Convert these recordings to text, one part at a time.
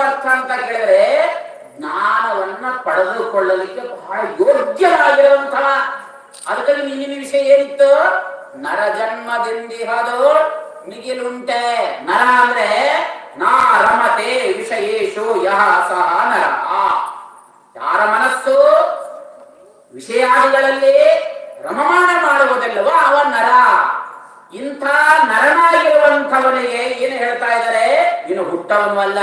ಅರ್ಥ ಅಂತ ಕೇಳಿದ್ರೆ ಜ್ಞಾನವನ್ನ ಪಡೆದುಕೊಳ್ಳಲಿಕ್ಕೆ ಬಹಳ ಯೋಗ್ಯವಾಗಿರುವಂತಹ ಅದಕ್ಕಾಗಿ ನಿನ್ನಿನ ವಿಷಯ ಏನಿತ್ತು? ನರ ಜನ್ಮದಿಂದಿಹದು ಮಿಗಿಲುಂಟೆ. ನರ ಅಂದ್ರೆ ನಾ ರಮತೆ ವಿಷಯೇಶು ಯಹ ಸಹ ನರ. ಯಾರ ಮನಸ್ಸು? ವಿಷಯಾದಿಗಳಲ್ಲಿ ರಮಮಾಣ ಮಾಡುವುದಿಲ್ಲವೋ? ಅವ ನರ. ಇಂಥ ನರನಾಗಿರುವಂಥವನಿಗೆ ಏನು ಹೇಳ್ತಾ ಇದ್ದಾರೆ? ಇನ್ನು ಹುಟ್ಟವನು ಅಲ್ಲ.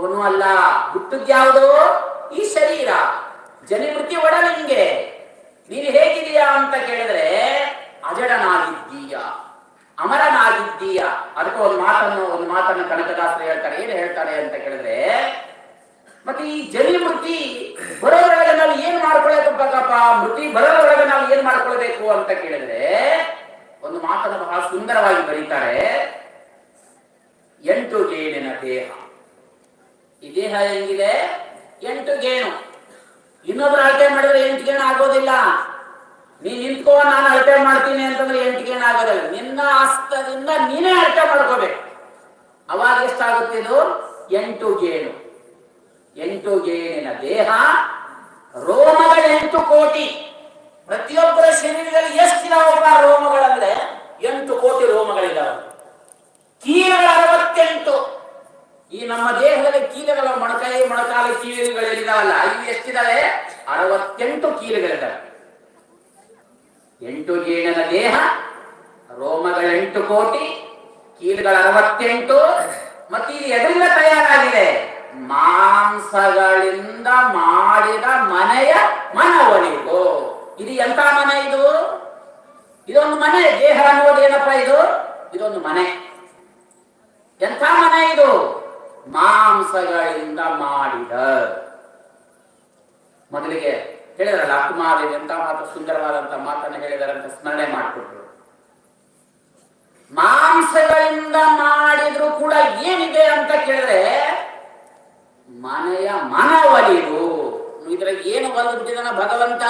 ಸಾಯುವವನು ಅಲ್ಲ. ಹುಟ್ಟದ್ಯಾವುದು ಈ ಶರೀರ. ಜನಿಮೃತಿ ಒಡ ನಿಂಗೆ ನೀನು ಹೇಗಿದೀಯಾ ಅಂತ ಕೇಳಿದ್ರೆ, ಅಜಡನಾಗಿದ್ದೀಯ. ಅಮರನಾಗಿದ್ದೀಯ. ಅದಕ್ಕೆ ಒಂದು ಮಾತನ್ನು ಒಂದು ಮಾತನ್ನು ಕನಕದಾಸರು ಹೇಳ್ತಾರೆ. ಏನು ಹೇಳ್ತಾರೆ ಅಂತ ಕೇಳಿದ್ರೆ, ಮತ್ತೆ ಈ ಜನಿ ಮೃತಿ ಬರೋದ್ರೊಳಗೆ ನಾವು ಏನ್ ಮಾಡ್ಕೊಳ್ಬೇಕಪ್ಪ ಮೃತಿ ಬರೋದ್ರೊಳಗೆ ನಾವು ಏನ್ ಮಾಡ್ಕೊಳ್ಬೇಕು ಅಂತ ಕೇಳಿದ್ರೆ, ಒಂದು ಮಾತನ್ನು ಬಹಳ ಸುಂದರವಾಗಿ ಬರೀತಾರೆ. ಎಂಟು ಜೇನಿನ ದೇಹ. ಈ ದೇಹ ಹೆಂಗಿದೆ? ಎಂಟು ಗೇಣು. ಇನ್ನೊಬ್ರು ಅಳತೆ ಮಾಡಿದ್ರೆ ಎಂಟು ಗೇಣು ಆಗೋದಿಲ್ಲ. ನೀ ನಿಂತ್ಕೋ, ನಾನು ಅಳತೆ ಮಾಡ್ತೀನಿ ಅಂತಂದ್ರೆ ಎಂಟು ಗೇಣು ಆಗೋದಿಲ್ಲ. ನಿನ್ನ ಹಸ್ತದಿಂದ ನೀನೇ ಅಳತೆ ಮಾಡ್ಕೋಬೇಕು. ಅವಾಗ ಎಷ್ಟಾಗುತ್ತೆ ಇದು? ಎಂಟು ಗೇಣು. ಎಂಟು ಗೇಣಿನ ದೇಹ ರೋಮಗಳ ಎಂಟು ಕೋಟಿ. ಪ್ರತಿಯೊಬ್ಬರ ಶರೀರದಲ್ಲಿ ಎಷ್ಟಿದಾವಪ್ಪ ರೋಮಗಳಂದ್ರೆ ಎಂಟು ಕೋಟಿ ರೋಮಗಳಿದಾವೆ. ಕೀಲುಗಳ ಅರವತ್ತೆಂಟು. ಈ ನಮ್ಮ ದೇಹ ಮೊಣಕಾಲು ಕೀಲುಗಳಿದ್ದಾವಲ್ಲ ಇವು ಎಷ್ಟಿದಾವೆ? ಅರವತ್ತೆಂಟು ಕೀಲುಗಳಿದ್ದಾವೆ. ಎಂಟು ಜೀಣನ ದೇಹ ರೋಮಗಳ ಎಂಟು ಕೋಟಿ, ಕೀಲುಗಳ ಅರವತ್ತೆಂಟು, ಮತ್ತೆ ಇದು ಎದರಿಂದ ತಯಾರಾಗಿದೆ? ಮಾಂಸಗಳಿಂದ ಮಾಡಿದ ಮನೆಯ ಮನವಳಿಗು ಇದು ಎಂತ ಮನೆ ಇದು? ಇದೊಂದು ಮನೆ ದೇಹ ಅನ್ನೋದು ಏನಪ್ಪ ಇದು? ಇದೊಂದು ಮನೆ. ಎಂಥ ಮನೆ ಇದು? ಮಾಂಸಗಳಿಂದ ಮಾಡಿದ. ಮೊದಲಿಗೆ ಹೇಳಿದ್ರಲ್ಲ ಅಕ್ಕಮಾದೇವಿ ಎಂತ ಮಾತು ಸುಂದರವಾದಂತ ಮಾತನ್ನು ಹೇಳಿದಾರಂತ ಅಂತ ಸ್ಮರಣೆ ಮಾಡಿಕೊಟ್ರು. ಮಾಂಸಗಳಿಂದ ಮಾಡಿದ್ರು ಕೂಡ ಏನಿದೆ ಅಂತ ಕೇಳಿದ್ರೆ, ಮನೆಯ ಮನವಲಿರು ಇದ್ರಾಗ ಏನು ಒಲಿದಿದ್ದಾನ ಭಗವಂತ?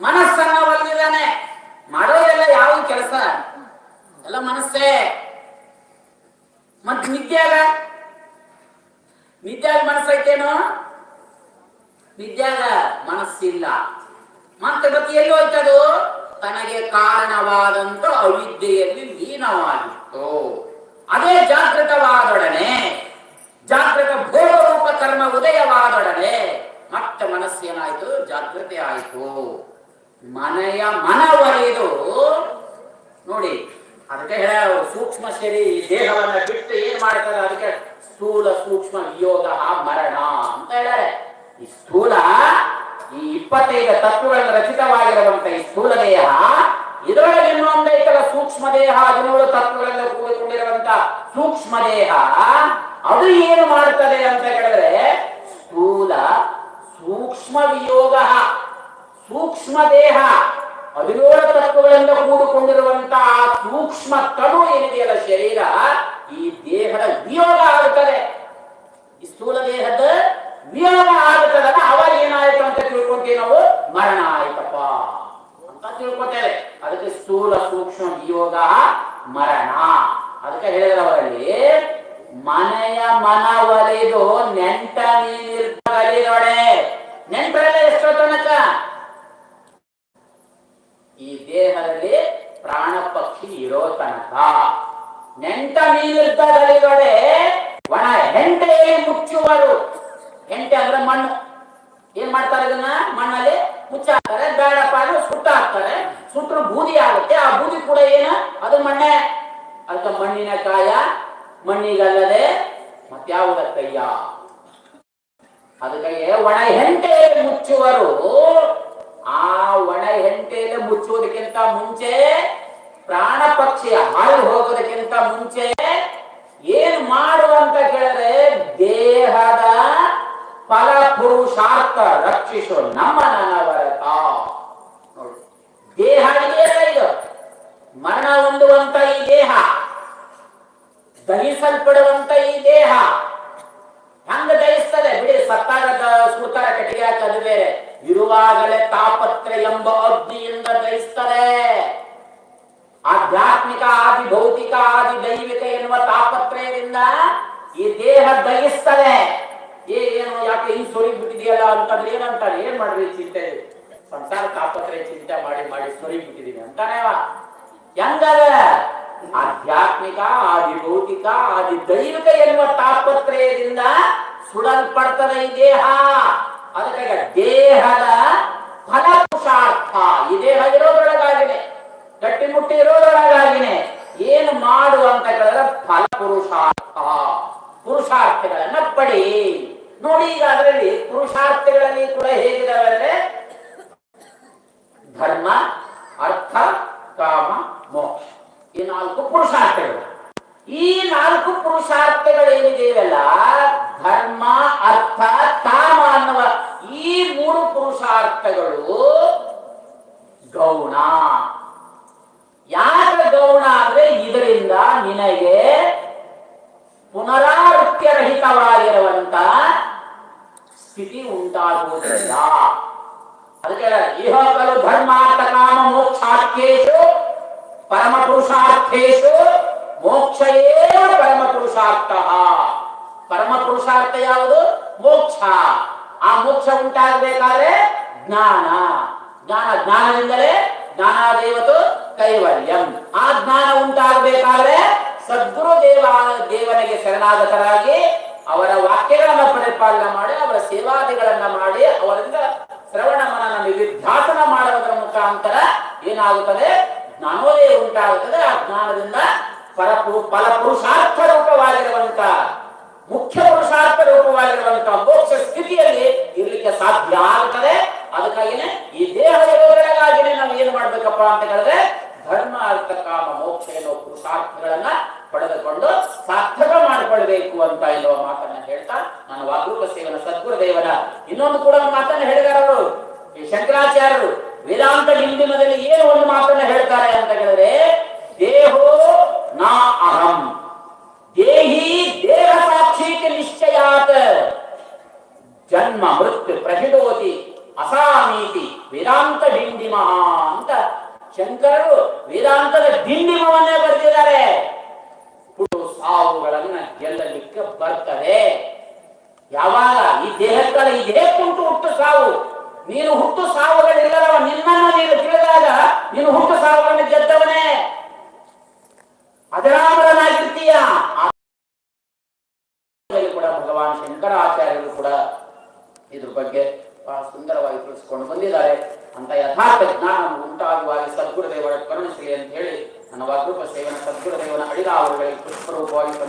ಮನಸ್ಸನ್ನ ಒಲಿದಿದ್ದಾನೆ. ಮಾಡೋದೆಲ್ಲ ಯಾವ ಕೆಲಸ? ಎಲ್ಲ ಮನಸ್ಸೇ. ಮತ್ ನಿದ್ಯಾಗ ನಿದ್ಯಾಗ ಮನಸ್ಸೈತೇನೋ? ನಿದ್ಯಾಗ ಮನಸ್ಸಿಲ್ಲ. ಮತ್ತೆ ಮತ್ತೆ ಎಲ್ಲಿ ಹೋಯ್ತದು? ತನಗೆ ಕಾರಣವಾದಂತ ಅವಿದ್ಯೆಯಲ್ಲಿ ಲೀನವಾಗಿತ್ತು. ಅದೇ ಜಾಗೃತವಾದೊಡನೆ, ಜಾಗೃತ ಭೋಗ ರೂಪ ಕರ್ಮ ಉದಯವಾದೊಡನೆ ಮತ್ತೆ ಮನಸ್ಸೇನಾಯ್ತು ಜಾಗೃತಿ ಆಯಿತು. ಮನೆಯ ಮನವರಿದು ನೋಡಿ, ಅದಕ್ಕೆ ಹೇಳ, ಸೂಕ್ಷ್ಮ ಶರೀರ ದೇಹವನ್ನ ಬಿಟ್ಟು ಏನ್ ಮಾಡ್ತಾರೆ ಅದಕ್ಕೆ ಸ್ಥೂಲ ಸೂಕ್ಷ್ಮ ವಿಯೋಗ ಮರಣ ಅಂತ ಹೇಳಾರೆ ಈ ಸ್ಥೂಲ, ಈ ಇಪ್ಪತ್ತೈದು ತತ್ವಗಳನ್ನು ರಚಿತವಾಗಿರುವಂತ ಈ ಸ್ಥೂಲ ದೇಹ, ಇದರೊಳಗೆ ಇನ್ನೊಂದೈತಲ ಸೂಕ್ಷ್ಮ ದೇಹ, ಹದಿನೇಳು ತತ್ವಗಳನ್ನು ಕೂಡಿಕೊಂಡಿರುವಂತ ಸೂಕ್ಷ್ಮ ದೇಹ. ಅದು ಏನು ಮಾಡುತ್ತದೆ ಅಂತ ಹೇಳಿದ್ರೆ ಸ್ಥೂಲ ಸೂಕ್ಷ್ಮ ವಿಯೋಗ, ಸೂಕ್ಷ್ಮ ದೇಹ, ಹದಿನೇಳು ತತ್ವಗಳಿಂದ ಕೂಡಿಕೊಂಡಿರುವಂತಹ ಸೂಕ್ಷ್ಮ ತನು ಏನಿದೆಯಲ್ಲ ಶರೀರ, ಈ ದೇಹದ ವಿಯೋಗ ಆಗುತ್ತದೆ ಈ ಸ್ಥೂಲ ದೇಹದ ವಿಯೋಗ ಆಗುತ್ತದಲ್ಲ ಅವಾಗ ಏನಾಯ್ತು ಅಂತ ತಿಳ್ಕೊಂತೀವಿ ನಾವು ಮರಣ ಆಯ್ತಪ್ಪ ಅಂತ ತಿಳ್ಕೊತೇವೆ ಅದಕ್ಕೆ ಸ್ಥೂಲ ಸೂಕ್ಷ್ಮ ವಿಯೋಗ ಮರಣ. ಅದಕ್ಕೆ ಹೇಳಿದ್ರೆ ಅವರಲ್ಲಿ, ಮನೆಯ ಮನ ಒಲಿದು ನೆಂಟ ನೀನಿರ್ಗಲಿದೊಡೆ ನೆಂಟರಲ್ಲ ಎಷ್ಟೋ ತನಕ ಈ ದೇಹದಲ್ಲಿ ಪ್ರಾಣ ಪಕ್ಷಿ ಇರೋ ತನಕ. ನೆಂಟ ಮೀನಿರ್ದಲಿದೊಡೆ ಒಣ ಹೆಂಟೆ ಮುಚ್ಚುವರು. ಹೆಂಟೆ ಅಂದ್ರೆ ಮಣ್ಣು. ಏನ್ ಮಾಡ್ತಾರೆ ಇದನ್ನ? ಮಣ್ಣಲ್ಲಿ ಮುಚ್ಚಾಕ್ತಾರೆ, ಬೇಡಪ್ಪ ಅಂದ್ರೆ ಸುಟ್ಟರು ಬೂದಿ ಆಗುತ್ತೆ. ಆ ಬೂದಿ ಕೂಡ ಏನು? ಅದು ಮಣ್ಣೆ. ಅಂತ ಮಣ್ಣಿನ ಕಾಯ, ಮಣ್ಣಿಗಲ್ಲದೆ ಮತ್ಯಾವುದಕ್ಕಯ್ಯ? ಅದಕ್ಕೆ ಒಣ ಹೆಂಟೆಯಲ್ಲಿ ಮುಚ್ಚುವರು. ಆ ಒಣ ಹೆಂಟೆಯಲ್ಲಿ ಮುಚ್ಚುವುದಕ್ಕಿಂತ ಮುಂಚೆ ಪ್ರಾಣ ಪಕ್ಷಿಯ ಹಾಳು ಹೋಗೋದಕ್ಕಿಂತ ಮುಂಚೆ ಏನ್ ಮಾಡು ಅಂತ ಕೇಳಿದ್ರೆ ದೇಹದ ಫಲಪುರುಷಾರ್ಥ ರಕ್ಷಿಸು. ನಮ್ಮ ನನವರತ ದೇಹ ಇದೆಯಲ್ಲ ಇದು? ಮರಣ ಹೊಂದುವಂತ ಈ ದೇಹ, ದಹಿಸಲ್ಪಡುವಂತ ಈ ದೇಹ. ಹಂಗ ದಹಿಸ್ತದೆ. ಬಿಡಿ ಸತ್ತಾಗ ಸುತ್ತಾರ ಕಟ್ಟಿಗೆ ಅದು ಬೇರೆ. ಇರುವಾಗಲೇ ತಾಪತ್ರ ಎಂಬ ಅಗ್ನಿಯಿಂದ ದಹಿಸ್ತದೆ. ಆಧ್ಯಾತ್ಮಿಕ ಆದಿ, ಭೌತಿಕ ಆದಿ, ದೈವಿಕ ಎನ್ನುವ ತಾಪತ್ರಯದಿಂದ ಈ ದೇಹ ದಹಿಸ್ತದೆ. ಏನು, ಯಾಕೆ ಹಿಂಗ್ ಸೊರಿ ಬಿಟ್ಟಿದೆಯಲ್ಲ ಅಂತಂದ್ರೆ ಏನಂತಾರೆ? ಏನ್ ಮಾಡ್ರಿ ಚಿಂತೆ? ಸಂಸಾರ ತಾಪತ್ರೆ ಚಿಂತೆ ಮಾಡಿ ಮಾಡಿ ಸರಿ ಬಿಟ್ಟಿದ್ದೀನಿ ಅಂತಾನೆ ಹೆಂಗದ ಆಧ್ಯಾತ್ಮಿಕ ಆದಿ ಭೌತಿಕ ಆದಿ ದೈವಿಕ ಎನ್ನುವ ತಾಪತ್ರಯದಿಂದ ಸುಡಲ್ಪಡ್ತದೆ ಈ ದೇಹ. ಅದಕ್ಕೆ ದೇಹದ ಫಲಪುರುಷಾರ್ಥ ಈ ದೇಹ ಇರೋದ್ರೊಳಗಾಗಿದೆ ಗಟ್ಟಿ ಮುಟ್ಟಿ ಇರೋದ್ರೊಳಗಾಗಿನೆ ಏನು ಕೇಳಿದ್ರೆ ಫಲ ಪುರುಷಾರ್ಥ ಪುರುಷಾರ್ಥಗಳನ್ನ ಪಡಿ. ನೋಡಿ ಈಗ ಅದರಲ್ಲಿ ಪುರುಷಾರ್ಥಗಳಲ್ಲಿ ಕೂಡ ಹೇಗಿದಾವೆ ಅಂದ್ರೆ ಧರ್ಮ, ಅರ್ಥ, ಕಾಮ, ಮೋಕ್ಷ. ಈ ನಾಲ್ಕು ಪುರುಷಾರ್ಥಗಳು. ಈ ನಾಲ್ಕು ಪುರುಷಾರ್ಥಗಳೇನಿದೆಯಲ್ಲ ಧರ್ಮ, ಅರ್ಥ, ಕಾಮ ಅನ್ನುವ ಈ ಮೂರು ಪುರುಷಾರ್ಥಗಳು ಗೌಣ. ಯಾರ ಗೌಣ ಅಂದ್ರೆ ಇದರಿಂದ ನಿನಗೆ ಪುನರಾವೃತ್ಯರಹಿತವಾಗಿರುವಂತ ಸ್ಥಿತಿ ಉಂಟಾಗುವುದಿಲ್ಲ. ಅದಕ್ಕೆ ಇಹ ಧರ್ಮಾರ್ಥ ಕಾಮ ಮೋಕ್ಷಾರ್ಥೇಶು ಪರಮ ಪುರುಷಾರ್ಥೇಶು ಮೋಕ್ಷ ಪರಮ ಪುರುಷಾರ್ಥ ಪರಮ ಪುರುಷಾರ್ಥ ಯಾವುದು? ಮೋಕ್ಷ. ಆ ಮೋಕ್ಷ ಉಂಟಾಗಬೇಕಾದ್ರೆ ಜ್ಞಾನ. ಜ್ಞಾನ ಜ್ಞಾನದಿಂದಲೇ ಜ್ಞಾನಾದೇವತು ಕೈವಲ್ಯಂ. ಆ ಜ್ಞಾನ ಉಂಟಾಗಬೇಕಾದ್ರೆ ಸದ್ಗುರು ದೇವ ದೇವನಿಗೆ ಶರಣಾಗತರಾಗಿ ಅವರ ವಾಕ್ಯಗಳನ್ನ ಪರಿಪಾಲನೆ ಮಾಡಿ, ಅವರ ಸೇವಾದಿಗಳನ್ನ ಮಾಡಿ ಅವರಿಂದ ಶ್ರವಣ ಮನನ ನಿಧಿಧ್ಯಾಸನ ಮಾಡುವುದರ ಮುಖಾಂತರ ಏನಾಗುತ್ತದೆ? ಜ್ಞಾನೋದಯ ಉಂಟಾಗುತ್ತದೆ. ಆ ಜ್ಞಾನದಿಂದ ಪರಪು ಫಲ ಪುರುಷಾರ್ಥ ರೂಪವಾಗಿರುವಂತ, ಮುಖ್ಯ ಪುರುಷಾರ್ಥ ರೂಪವಾಗಿರುವಂತ ಮೋಕ್ಷ ಸ್ಥಿತಿಯಲ್ಲಿ ಇರ್ಲಿಕ್ಕೆ ಸಾಧ್ಯ ಆಗುತ್ತದೆ. ಅದಕ್ಕಾಗಿನೇ ಈ ದೇಹ ಇರೋದ್ರೊಳಗಾಗಿನೇ ನಾವು ಏನು ಮಾಡ್ಬೇಕಪ್ಪ ಅಂತ ಹೇಳಿದ್ರೆ ಧರ್ಮ ಅರ್ಥ ಕಾಮ ಮೋಕ್ಷ ಎನ್ನುವ ಪುರುಷಾರ್ಥಗಳನ್ನ ಪಡೆದುಕೊಂಡು ಸಾರ್ಥಕ ಮಾಡಿಕೊಳ್ಬೇಕು ಅಂತ ಇರುವ ಮಾತನ್ನ ಹೇಳ್ತಾ, ನಾನು ವಾಗ್ರೂಪ ಸೇವನ ಸದ್ಗುರು ದೇವನ ಇನ್ನೊಂದು ಕೂಡ ಮಾತನ್ನ ಹೇಳಿದಾರೆ ಅವರು ಶಂಕರಾಚಾರ್ಯರು, ವೇದಾಂತ ಹಿಂದಿನದಲ್ಲಿ ಏನು ಒಂದು ಮಾತನ್ನ ಹೇಳ್ತಾರೆ ಅಂತ ಹೇಳಿದ್ರೆ, ದೇಹೋ ನಾ ಅಹಂ. ದೇಹಿ ದೇಹ ಸಾಕ್ಷೀತಿ ನಿಶ್ಚಯಾತ್. ಜನ್ಮ ಮೃತ್ಯು ಪ್ರಹಿಡೋತಿ ಅಸಾಮೀತಿ ವೇದಾಂತ ಡಿಂಡಿಮ ಅಂತ ಶಂಕರರು ವೇದಾಂತದ ಡಿಂಡಿಮವನ್ನೇ ಬರೆದಿದ್ದಾರೆ. ಸಾವುಗಳನ್ನ ಗೆಲ್ಲಲಿಕ್ಕೆ ಬರ್ತದೆ. ಯಾವಾಗ ದೇಹಕ್ಕಲ್ಲ ಈ ಹುಟ್ಟು ಸಾವು. ನೀನು ಹುಟ್ಟು ಸಾವುಗಳಿಲ್ಲದವ. ನಿನ್ನನ್ನು ನೀನು ತಿಳಿದಾಗ ನೀನು ಹುಟ್ಟು ಸಾವುಗಳನ್ನು ಗೆದ್ದವನೇ. ಅಜರಾಮರನಾಗಿರ್ತೀಯ. ಕೂಡ, ಭಗವಾನ್ ಶಂಕರಾಚಾರ್ಯರು ಕೂಡ ಇದ್ರ ಬಗ್ಗೆ ಬಹಳ ಸುಂದರವಾಗಿ ತಿಳಿಸಿಕೊಂಡು ಬಂದಿದ್ದಾರೆ. ಅಂತ ಯಥಾರ್ಥ ಜ್ಞಾನ ಉಂಟಾಗುವಾಗ ಸದ್ಗುರುದೇವರ ಕರುಣಿಸಲಿ ಅಂತ ಹೇಳಿ, ನನ್ನ ವಾಕೃಪ ಸೇವನ ಸದ್ಗುರುದೇವನ ಅಡಿದ ಅವರುಗಳಿಗೆ ಪುಷ್ಪರೂಪವಾಗಿ